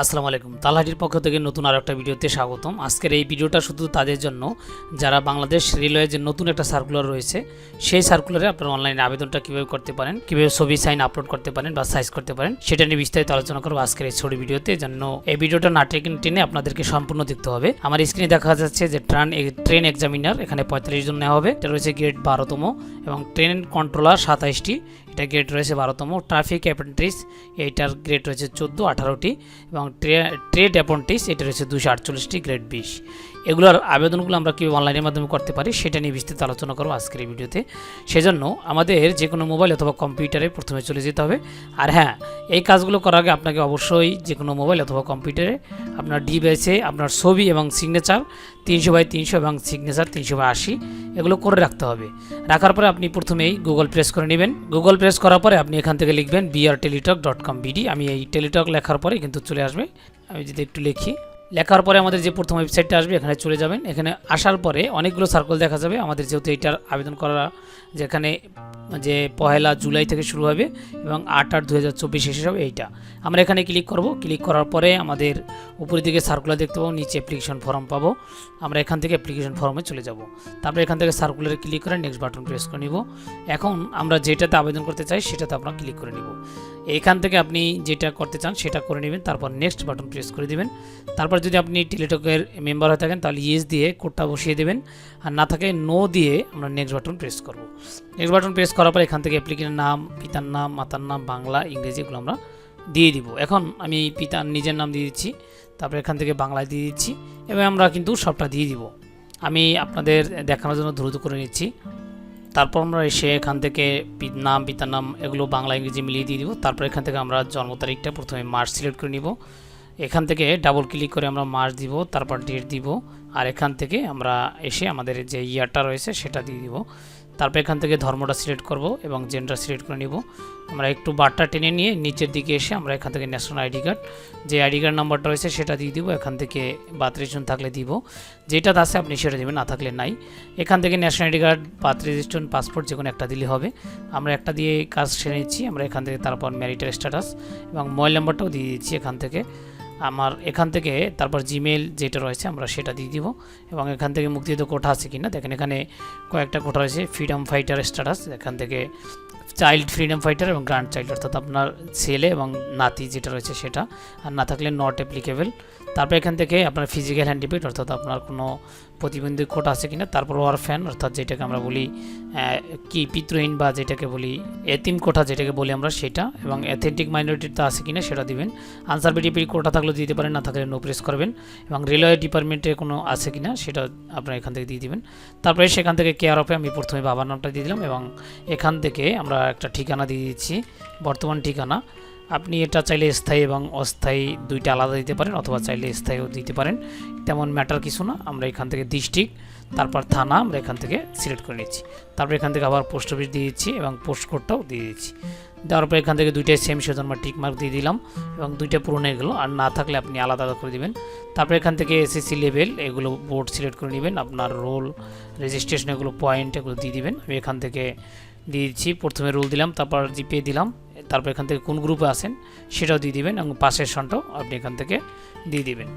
আসসালামু আলাইকুম। তালহাটির পক্ষ থেকে নতুন আর একটা ভিডিওতে স্বাগতম। আজকের এই ভিডিওটা শুধু তাদের জন্য। যারা বাংলাদেশ রেলওয়ে যে নতুন একটা সার্কুলার রয়েছে, সেই সার্কুলারে আপনারা অনলাইনে আবেদনটা কীভাবে করতে পারেন, কীভাবে ছবি সাইন আপলোড করতে পারেন বা সাইজ করতে পারেন, সেটা নিয়ে বিস্তারিত আলোচনা করব আজকের এই ছোট ভিডিওতে। জন্য এই ভিডিওটা না টেনে টেনে আপনাদেরকে সম্পূর্ণ দেখতে হবে। আমার স্ক্রিনে দেখা যাচ্ছে যে ট্রান ট্রেন এক্সামিনার এখানে পঁয়তাল্লিশ জন নেওয়া হবে। এটা রয়েছে গ্রেড বারোতম এবং ট্রেন কন্ট্রোলার সাতাইশটি। এটা গ্রেড রয়েছে বারোতম। ট্রাফিক অ্যাপেন্ট্রিস এইটার গ্রেড রয়েছে চোদ্দ, আঠারোটি এবং ট্রেড অ্যাপেন্ট্রিস এটা রয়েছে দুশো আটচল্লিশটি গ্রেড বিশ। এগুলোর আবেদনগুলো আমরা কীভাবে অনলাইনের মাধ্যমে করতে পারি সেটা নিয়ে বিস্তারিত আলোচনা করব আজকের এই ভিডিওতে। সেজন্য আমাদের যে কোনো মোবাইল অথবা কম্পিউটারে প্রথমে চলে যেতে হবে। আর হ্যাঁ এই কাজগুলো করার আগে আপনাকে অবশ্যই যে কোনো মোবাইল অথবা কম্পিউটারে আপনার ডিভাইসে আপনার ছবি এবং সিগনেচার তিনশো বাই তিনশো এবং সিগনেচার তিনশো বাই আশি এগুলো করে রাখতে হবে। রাখার পরে আপনি প্রথমেই গুগল প্রেস করে নেবেন। গুগল প্রেস করার পরে আপনি এখান থেকে লিখবেন BR Teletalk dot com BD আমি এই টেলিটক লেখার পরে কিন্তু চলে আসবে। আমি যদি একটু লিখি। লেখার পরে আমাদের যে প্রথম ওয়েবসাইটটা আসবে, এখানে চলে যাবেন। এখানে আসার পরে অনেকগুলো সার্কেল দেখা যাবে। আমাদের যেহেতু এইটার আবেদন করা, যেখানে যে পহেলা জুলাই থেকে শুরু হবে এবং আট আট দু হাজার চব্বিশ শেষ হবে এইটা। আমরা এখানে ক্লিক করব। ক্লিক করার পরে আমাদের উপরের দিকে সার্কুলার দেখতে পাবো, নিচে অ্যাপ্লিকেশন ফর্ম পাবো। আমরা এখান থেকে অ্যাপ্লিকেশন ফর্মে চলে যাব। তারপরে এখান থেকে সার্কুলারে ক্লিক করে নেক্সট বাটন প্রেস করে নিব। এখন আমরা যেটাতে আবেদন করতে চাই, সেটাতে আমরা ক্লিক করে নিব। এখান থেকে আপনি যেটা করতে চান সেটা করে নেবেন, তারপর নেক্সট বাটন প্রেস করে দিবেন। তারপর যদি আপনি টেলিটকের মেম্বার হয়ে থাকেন, তাহলে ইয়েস দিয়ে কোডটা বসিয়ে দেবেন। আর না থাকে নো দিয়ে আমরা নেক্সট বাটন প্রেস করব। নেক্সট বাটন প্রেস করার পর এখান থেকে অ্যাপ্লিকেন্টের নাম, পিতার নাম, মাতার নাম, বাংলা, ইংরেজি এগুলো আমরা দিয়ে দিব। এখন আমি পিতার নিজের নাম দিয়ে দিচ্ছি, তারপর এখান থেকে বাংলায় দিয়ে দিচ্ছি, এবং আমরা কিন্তু সবটা দিয়ে দিব। আমি আপনাদের দেখানোর জন্য দ্রুত করে নিচ্ছি। তারপর আমরা এসে এখান থেকে নাম, পিতার নাম এগুলো বাংলা, ইংরেজি মিলিয়ে দিয়ে দিব। তারপর এখান থেকে আমরা জন্ম তারিখটা প্রথমে মার্চ সিলেক্ট করে নিব। এখান থেকে ডাবল ক্লিক করে আমরা মার্চ দিব, তারপর ডেট দিব। আর এখান থেকে আমরা এসে আমাদের যে ইয়ারটা রয়েছে সেটা দিয়ে দিব। তারপর এখান থেকে ধর্মটা সিলেক্ট করব এবং জেন্ডার সিলেক্ট করে নিব। আমরা একটু বারটা টেনে নিয়ে নিচের দিকে এসে আমরা এখান থেকে ন্যাশনাল আইডি কার্ড যে আইডি কার্ড নাম্বারটা রয়েছে সেটা দিয়ে দিব, এখান থেকে বার্থ রেজিস্ট্রেশন থাকলে দিব। যেটা আছে আপনি সেটা দেবেন, না থাকলে নাই। এখান থেকে national ID card birth registration passport যে কোনো একটা দিলে হবে। আমরা একটা দিয়ে কাজ সেরে নিচ্ছি, আমরা এখান থেকে তারপর ম্যারিটাল স্ট্যাটাস এবং মোবাইল নাম্বারটাও দিয়ে দিচ্ছি এখান থেকে। আমার এখান থেকে তারপর জিমেল যেটা রয়েছে আমরা সেটা দিয়ে দিব। এবং এখান থেকে মুক্তিযুদ্ধ কোঠা আছে কি না দেখেন এখানে কয়েকটা কোঠা রয়েছে ফ্রিডম ফাইটার স্ট্যাটাস এখান থেকে চাইল্ড ফ্রিডম ফাইটার এবং গ্র্যান্ড চাইল্ড অর্থাৎ আপনার ছেলে এবং নাতি যেটা রয়েছে সেটা, আর না থাকলে নট অ্যাপ্লিকেবল তারপর এখান থেকে আপনার ফিজিক্যাল হ্যান্ডিপেড অর্থাৎ আপনার কোনো প্রতিবন্ধী কোটা আছে কিনা, তারপর ওয়ার ফ্যান অর্থাৎ যেটাকে আমরা বলি কি পিতৃহীন বা যেটাকে বলি, এতিম কোঠা যেটাকে বলি আমরা সেটা, এবং অ্যাথেন্টিক মাইনরিটিতে আছে কিনা সেটা দিবেন। আনসার বিডিপি কোটা থাকলেও দিতে পারেন, না থাকলে নো প্রেস করবেন। এবং রেলওয়ে ডিপার্টমেন্টে কোনো আছে কিনা সেটা আপনারা এখান থেকে দিয়ে দিবেন। তারপরে সেখান থেকে কেয়ার অফে আমি প্রথমে বাবার নামটা দিয়ে দিলাম এবং এখান থেকে আমরা একটা ঠিকানা দিয়ে দিচ্ছি বর্তমান ঠিকানা। আপনি এটা চাইলে স্থায়ী এবং অস্থায়ী দুইটা আলাদা দিতে পারেন অথবা চাইলে স্থায়ীও দিতে পারেন। তেমন ম্যাটার কিছু না আমরা এখান থেকে ডিস্ট্রিক্ট তারপর থানা আমরা এখান থেকে সিলেক্ট করে নিচ্ছি। তারপর এখান থেকে আবার পোস্ট অফিস দিয়ে দিচ্ছি এবং পোস্ট কোডটাও দিয়ে দিচ্ছি। দেওয়ার পর এখান থেকে দুইটাই সেম সেজন্য আমরা টিক মার্ক দিয়ে দিলাম এবং দুইটা পূরণ হয়ে গেলো আর না থাকলে আপনি আলাদা আলাদা করে দেবেন। তারপর এখান থেকে এসএসসি লেভেল এগুলো বোর্ড সিলেক্ট করে নেবেন আপনার রোল রেজিস্ট্রেশন এগুলো পয়েন্ট এগুলো দিয়ে দিবেন। আমি এখান থেকে দিয়ে দিচ্ছি প্রথমে রোল দিলাম তারপর জিপে দিলাম। তারপর এখান থেকে কোন গ্রুপে আসেন সেটাও দিয়ে দিবেন এবং পাশের সনটাও আপনি এখান থেকে দিয়ে দিবেন।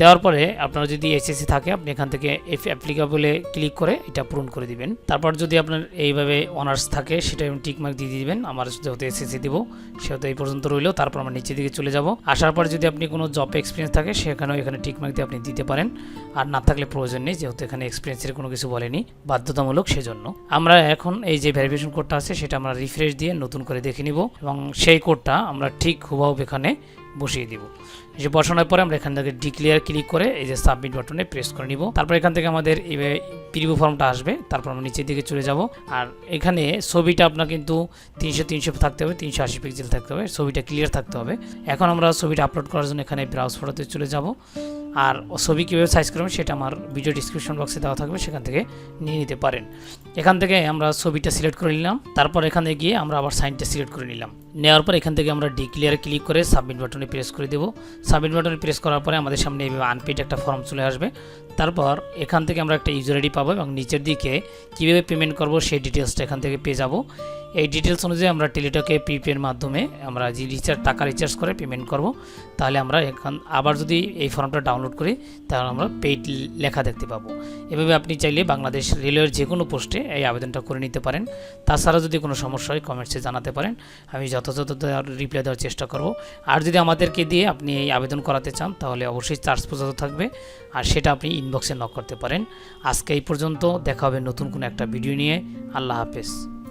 দেওয়ার পরে আপনার যদি এসএসসি থাকে, আপনি এখান থেকে এফ অ্যাপ্লিকেবলে ক্লিক করে এটা পূরণ করে দিবেন। তারপর যদি আপনার এইভাবে অনার্স থাকে সেটা টিক মার্ক দিয়ে দিবেন। আমার যেহেতু এসএসসি দিব, সেহেতু এই পর্যন্ত রইল, তারপর আমরা নিচের দিকে চলে যাব। আসার পর যদি আপনি কোনো জব এক্সপিরিয়েন্স থাকে, সেখানেও এখানে টিক মার্ক দিয়ে আপনি দিতে পারেন। আর না থাকলে প্রয়োজন নেই, যেহেতু এখানে এক্সপিরিয়েন্সের কোনো কিছু বলেনি, বাধ্যতামূলক সেজন্য। আমরা এখন এই যে ভেরিফিকেশন কোডটা আছে, সেটা আমরা রিফ্রেশ দিয়ে নতুন করে দেখে নিব। এবং সেই কোডটা আমরা ঠিক হুবাহুব এখানে বসিয়ে দিব। যে বসানোর পরে আমরা এখান থেকে ডিক্লিয়ার ক্লিক করে এই যে সাবমিট বাটনে প্রেস করে নিব। তারপর এখান থেকে আমাদের এই প্রিভিউ ফর্মটা আসবে, তারপর আমরা নিচের দিকে চলে যাব। আর এখানে ছবিটা আপনার কিন্তু তিনশো তিনশো থাকতে হবে, তিনশো আশি পিক্সেল থাকতে হবে, ছবিটা ক্লিয়ার থাকতে হবে। এখন আমরা ছবিটা আপলোড করার জন্য এখানে ব্রাউজ ফটোতে চলে যাব। আর ছবি কীভাবে সাইজ করবেন সেটা আমার ভিডিও ডিসক্রিপশন বক্সে দেওয়া থাকবে, সেখান থেকে নিয়ে নিতে পারেন। এখান থেকে আমরা ছবিটা সিলেক্ট করে নিলাম, তারপর এখানে গিয়ে আমরা আবার সাইনটা সিলেক্ট করে নিলাম। নেওয়ার পর এখান থেকে আমরা ডিক্লিয়ার ক্লিক করে সাবমিট বাটনে প্রেস করে দেবো। সাবমিট বাটনে প্রেস করার পরে আমাদের সামনে এইভাবে আনপেড একটা ফর্ম চলে আসবে। তারপর এখান থেকে আমরা একটা ইউজার আইডি পাবো এবং নিচের দিকে কীভাবে পেমেন্ট করব সেই ডিটেলসটা এখান থেকে পেয়ে যাব। এই ডিটেলস অনুযায়ী আমরা টেলিটকে প্রিপের মাধ্যমে আমরা যে রিচার্জ টাকা রিচার্জ করে পেমেন্ট করব, তাহলে আমরা এখান আবার যদি এই ফর্মটা ডাউনলোড করি, তাহলে আমরা পেইড লেখা দেখতে পাবো। এভাবে আপনি চাইলে বাংলাদেশ রেলওয়ের যে কোনো পোস্টে এই আবেদনটা করে নিতে পারেন। তাছাড়া যদি কোনো সমস্যা হয় কমেন্টসে জানাতে পারেন। আমি যথাযথ রিপ্লাই দেওয়ার চেষ্টা করব। আর যদি আমাদেরকে দিয়ে আপনি এই আবেদন করাতে চান, তাহলে অবশ্যই চার্জ পর্যন্ত থাকবে। আর সেটা আপনি ইনবক্সে নক করতে পারেন। আজকে এই পর্যন্ত, দেখা হবে নতুন কোনো একটা ভিডিও নিয়ে। আল্লাহ হাফেজ।